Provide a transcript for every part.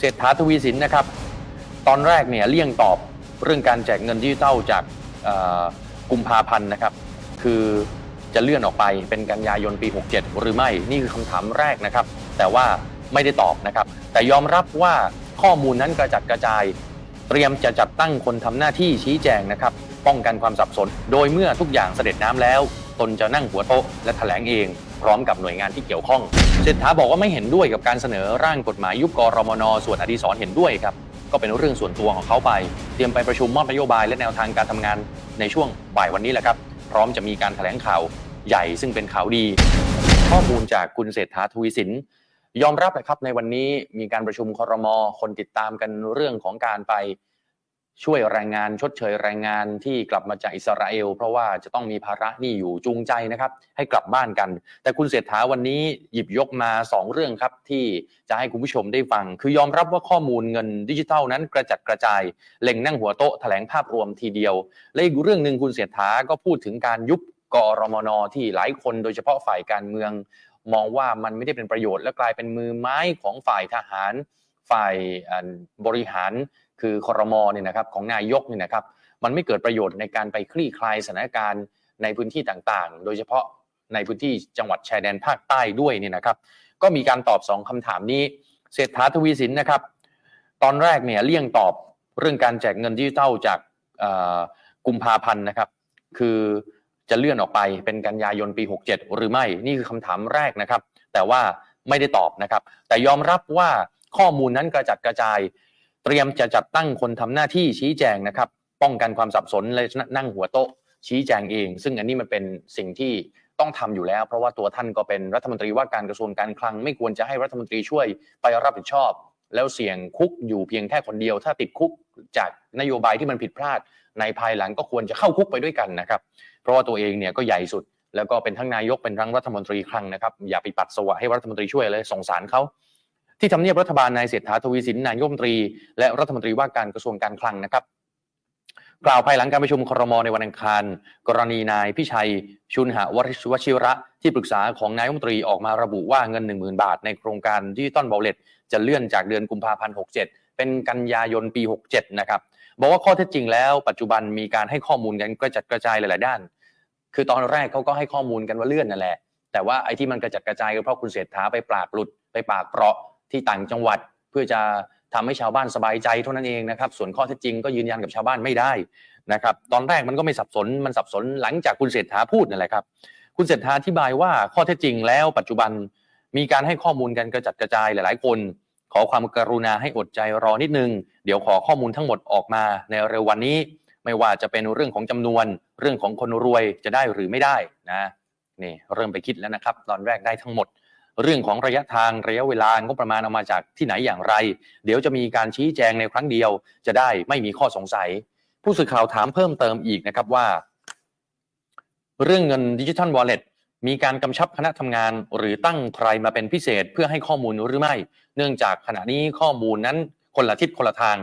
เศรษฐาทวีสินนะครับ ตอนแรกเนี่ยเลี่ยงตอบเรื่องการแจกเงินดิจิทัลจากกุมภาพันธ์นะครับ คือจะเลื่อนออกไปเป็นกันยายนปี 67 หรือไม่นี่คือคำถามแรกนะครับ แต่ว่าไม่ได้ตอบนะครับ แต่ยอมรับว่าข้อมูลนั้นกระจัดกระจาย เตรียมจะจัดตั้งคนทำหน้าที่ชี้แจงนะครับ ป้องกันความสับสน โดยเมื่อทุกอย่างเสด็จน้ำแล้ว ตนจะนั่งหัวโต๊ะและแถลงเอง พร้อมกับหน่วยงานที่เกี่ยวข้องเศรษฐาบอกว่าไม่เห็นด้วยกับการเสนอร่างกฎหมายยุบกรมน ส่วนอดีศรเห็นด้วยครับ ก็เป็นเรื่องส่วนตัวของเขาไป เตรียมไปประชุมมอบนโยบายและแนวทางการทำงานในช่วงบ่ายวันนี้แหละครับ พร้อมจะมีการแถลงข่าวใหญ่ซึ่งเป็นข่าวดี ข้อมูลจากคุณเศรษฐาทวีสินยอมรับนะครับในวันนี้มีการประชุมครมคนติดตามกันเรื่องของการไป ช่วยแรงงานชดเชยแรงงานที่กลับมาจากอิสราเอล เพราะว่าจะต้องมีภาระหนี้อยู่จูงใจนะครับ ให้กลับบ้านกัน แต่คุณเศรษฐาวันนี้หยิบยกมา 2 เรื่องครับ ที่จะให้คุณผู้ชมได้ฟัง คือยอมรับว่าข้อมูลเงินดิจิทัลนั้นกระจัดกระจายเล็งนั่งหัวโต๊ะแถลงภาพรวมทีเดียว และอีกเรื่องหนึ่งคุณเศรษฐาก็พูดถึงการยุบกรมนที่หลายคนโดยเฉพาะฝ่ายการเมือง มองว่ามันไม่ได้เป็นประโยชน์และกลายเป็นมือไม้ของฝ่ายทหาร ฝ่ายบริหารคือคอรมอเนี่ยนะครับของนายกเนี่ยนะครับมันไม่เกิดประโยชน์ในการไปคลี่คลายสถานการณ์ในพื้นที่ต่างๆ โดยเฉพาะในพื้นที่จังหวัดชายแดนภาคใต้ด้วยเนี่ยนะครับ ก็มีการตอบสองคำถามนี้ เศรษฐาทวีสินนะครับ ตอนแรกเนี่ยเลี่ยงตอบเรื่องการแจกเงินดิจิทัลจากกุมภาพันธ์นะครับ คือจะเลื่อนออกไปเป็นกันยายนปี 67 หรือไม่นี่คือคำถามแรกนะครับ แต่ว่าไม่ได้ตอบนะครับ แต่ยอมรับว่า ข้อมูลนั้นกระจัดกระจาย เตรียมจะจัดตั้งคนทำหน้าที่ชี้แจงนะครับ ป้องกันความสับสนและนั่งหัวโต๊ะชี้แจงเอง ซึ่งอันนี้มันเป็นสิ่งที่ต้องทำอยู่แล้ว เพราะว่าตัวท่านก็เป็นรัฐมนตรีว่าการกระทรวงการคลัง ไม่ควรจะให้รัฐมนตรีช่วยไปรับผิดชอบ แล้วเสี่ยงคุกอยู่เพียงแค่คนเดียว ถ้าติดคุกจากนโยบายที่มันผิดพลาด ในภายหลังก็ควรจะเข้าคุกไปด้วยกันนะครับ เพราะว่าตัวเองเนี่ยก็ใหญ่สุด แล้วก็เป็นทั้งนายกเป็นทั้งรัฐมนตรีคลังนะครับอย่าไปปัดสวะให้รัฐมนตรีช่วยเลยสงสารเขา ที่ทำเนียบรัฐบาลนายเศรษฐาทวีสินนายรัฐมนตรี และรัฐมนตรีว่าการกระทรวงการคลังนะครับ กล่าวภายหลังการประชุมครมในวันอังคาร กรณีนายพิชัย ชุนหววชิระ ที่ปรึกษาของนายรัฐมนตรีออกมาระบุว่าเงิน 1 0,000 บาท ในโครงการดิจิตอลเบลเลตจะเลื่อนจากเดือนกุมภาพันธ์67 เป็นกันยายนปี 67 นะครับบอกว่าข้อเท็จจริงแล้วปัจจุบันมีการให้ข้อมูลกันกระจัดกระจายหลายๆด้าน คือตอนแรกเขาก็ให้ข้อมูลกันว่าเลื่อนนั่นแหละแต่ว่าไอ้ที่มันกระจัดกระจายก็เพราะคุณเศรษฐาไปปากหลุดไปปากเปราะ ที่ต่างจังหวัดเพื่อจะทำให้ชาวบ้านสบายใจเท่านั้นเองนะครับส่วนข้อเท็จจริงก็ยืนยันกับชาวบ้านไม่ได้นะครับตอนแรกมันก็ไม่สับสนมันสับสนหลังจากคุณเศรษฐาพูดนั่นแหละครับ คุณเศรษฐาอธิบายว่าข้อเท็จจริงแล้วปัจจุบันมีการให้ข้อมูลกันกระจัดกระจายหลาย ๆ คน ขอความกรุณาให้อดใจรอนิดนึง เดี๋ยวขอข้อมูลทั้งหมดออกมาในเร็ววันนี้ ไม่ว่าจะเป็นเรื่องของจำนวน เรื่องของคนรวยจะได้หรือไม่ได้นะนี่เริ่มไปคิดแล้วนะครับ ตอนแรกได้ทั้งหมด เรื่องของระยะทางระยะเวลางบประมาณเอามาจากที่ไหนอย่างไร เดี๋ยวจะมีการชี้แจงในครั้งเดียว จะได้ไม่มีข้อสงสัย ผู้สื่อข่าวถามเพิ่มเติมอีกนะครับว่า เรื่องเงินดิจิทัลวอลเล็ตมีการกำชับคณะทำงานหรือตั้งใครมาเป็นพิเศษเพื่อให้ข้อมูลหรือไม่ เนื่องจากขณะนี้ข้อมูลนั้นคนละทิศคนละทาง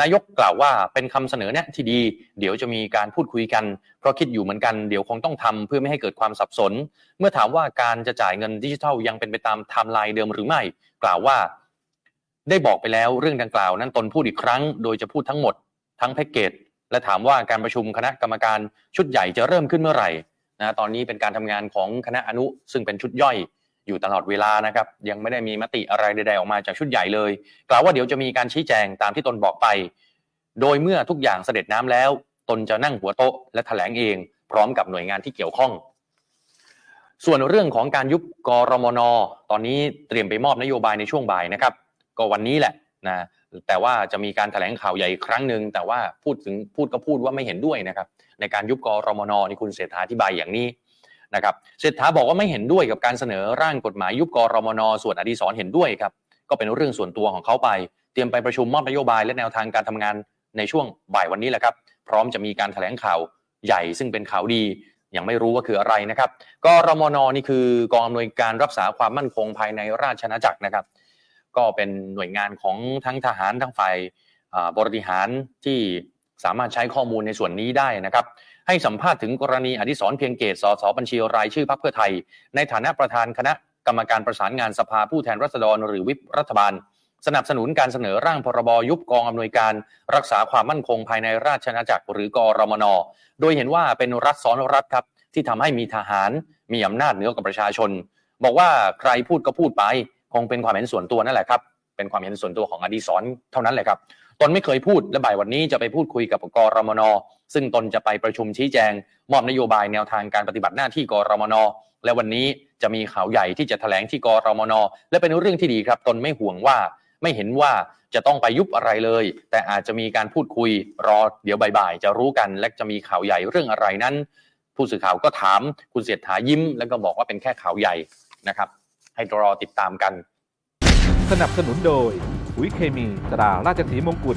นายกกล่าวว่าเป็นคำเสนอแนะที่ดี เดี๋ยวจะมีการพูดคุยกัน เพราะคิดอยู่เหมือนกันเดี๋ยวคงต้องทำเพื่อไม่ให้เกิดความสับสน เมื่อถามว่าการจะจ่ายเงินดิจิทัลยังเป็นไปตามไทม์ไลน์เดิมหรือไม่ กล่าวว่า ได้บอกไปแล้วเรื่องดังกล่าวนั้นตนพูดอีกครั้ง โดยจะพูดทั้งหมด ทั้งแพ็กเกจและถามว่าการประชุมคณะกรรมการชุดใหญ่จะเริ่มขึ้นเมื่อไหร่นะตอนนี้เป็นการทำงานของคณะอนุซึ่งเป็นชุดย่อย อยู่ตลอดเวลานะครับ ยังไม่ได้มีมติอะไรใดๆออกมาจากชุดใหญ่เลย กล่าวว่าเดี๋ยวจะมีการชี้แจงตามที่ตนบอกไป โดยเมื่อทุกอย่างเสด็จน้ำแล้ว ตนจะนั่งหัวโต๊ะและแถลงเอง พร้อมกับหน่วยงานที่เกี่ยวข้อง ส่วนเรื่องของการยุบกรมน ตอนนี้เตรียมไปมอบนโยบายในช่วงบ่ายนะครับ ก็วันนี้แหละนะแต่ว่าจะมีการแถลงข่าวใหญ่อีกครั้งหนึ่งแต่ว่าพูดถึงพูดก็พูดว่าไม่เห็นด้วยนะครับ ในการยุบกรมนนี่คุณเศรษฐาอธิบายอย่างนี้ นะครับเศรษฐาบอกว่าไม่เห็นด้วยกับการเสนอร่างกฎหมายยุบกรมนส่วนอดีศรเห็นด้วยครับก็เป็นเรื่องส่วนตัวของเขาไป เตรียมไปประชุมมอบนโยบายและแนวทางการทำงานในช่วงบ่ายวันนี้แหละครับ พร้อมจะมีการแถลงข่าวใหญ่ซึ่งเป็นข่าวดี ยังไม่รู้ว่าคืออะไรนะครับกรมนนี่คือกองอำนวยการรักษาความมั่นคงภายในราชอาณาจักรนะครับ ก็เป็นหน่วยงานของทั้งทหารทั้งฝ่ายบริหารที่สามารถใช้ข้อมูลในส่วนนี้ได้นะครับ ให้สัมภาษณ์ถึงกรณีอดิศรเพียงเกตสสบัญชีรายชื่อพรรคเพื่อไทย ในฐานะประธานคณะกรรมการประสานงานสภาผู้แทนราษฎรหรือวิปรัฐบาล สนับสนุนการเสนอร่างพรบยุบกองอำนวยการ รักษาความมั่นคงภายในราชอาณาจักรหรือกรมน โดยเห็นว่าเป็นรัฐซ้อนรัฐครับที่ทำให้มีทหารมีอำนาจเหนือกว่าประชาชน บอกว่าใครพูดก็พูดไป คงเป็นความเห็นส่วนตัวนั่นแหละครับ เป็นความเห็นส่วนตัวของอดีศรเท่านั้นแหละครับ ตนไม่เคยพูดและบ่ายวันนี้จะไปพูดคุยกับกรมน ซึ่งตนจะไปประชุมชี้แจง มอบนโยบายแนวทางการปฏิบัติหน้าที่กรมน และวันนี้จะมีข่าวใหญ่ที่จะแถลงที่กรมน และเป็นเรื่องที่ดีครับ ตนไม่ห่วงว่าไม่เห็นว่าจะต้องไปยุบอะไรเลย แต่อาจจะมีการพูดคุยรอเดี๋ยวบ่ายๆจะรู้กัน และจะมีข่าวใหญ่เรื่องอะไรนั้น ผู้สื่อข่าวก็ถามคุณเสียฐายิ้ม แล้วก็บอกว่าเป็นแค่ข่าวใหญ่นะครับ ให้รอติดตามกัน สนับสนุนโดยปุ๋ยเคมีตราราชสีมงกุฎ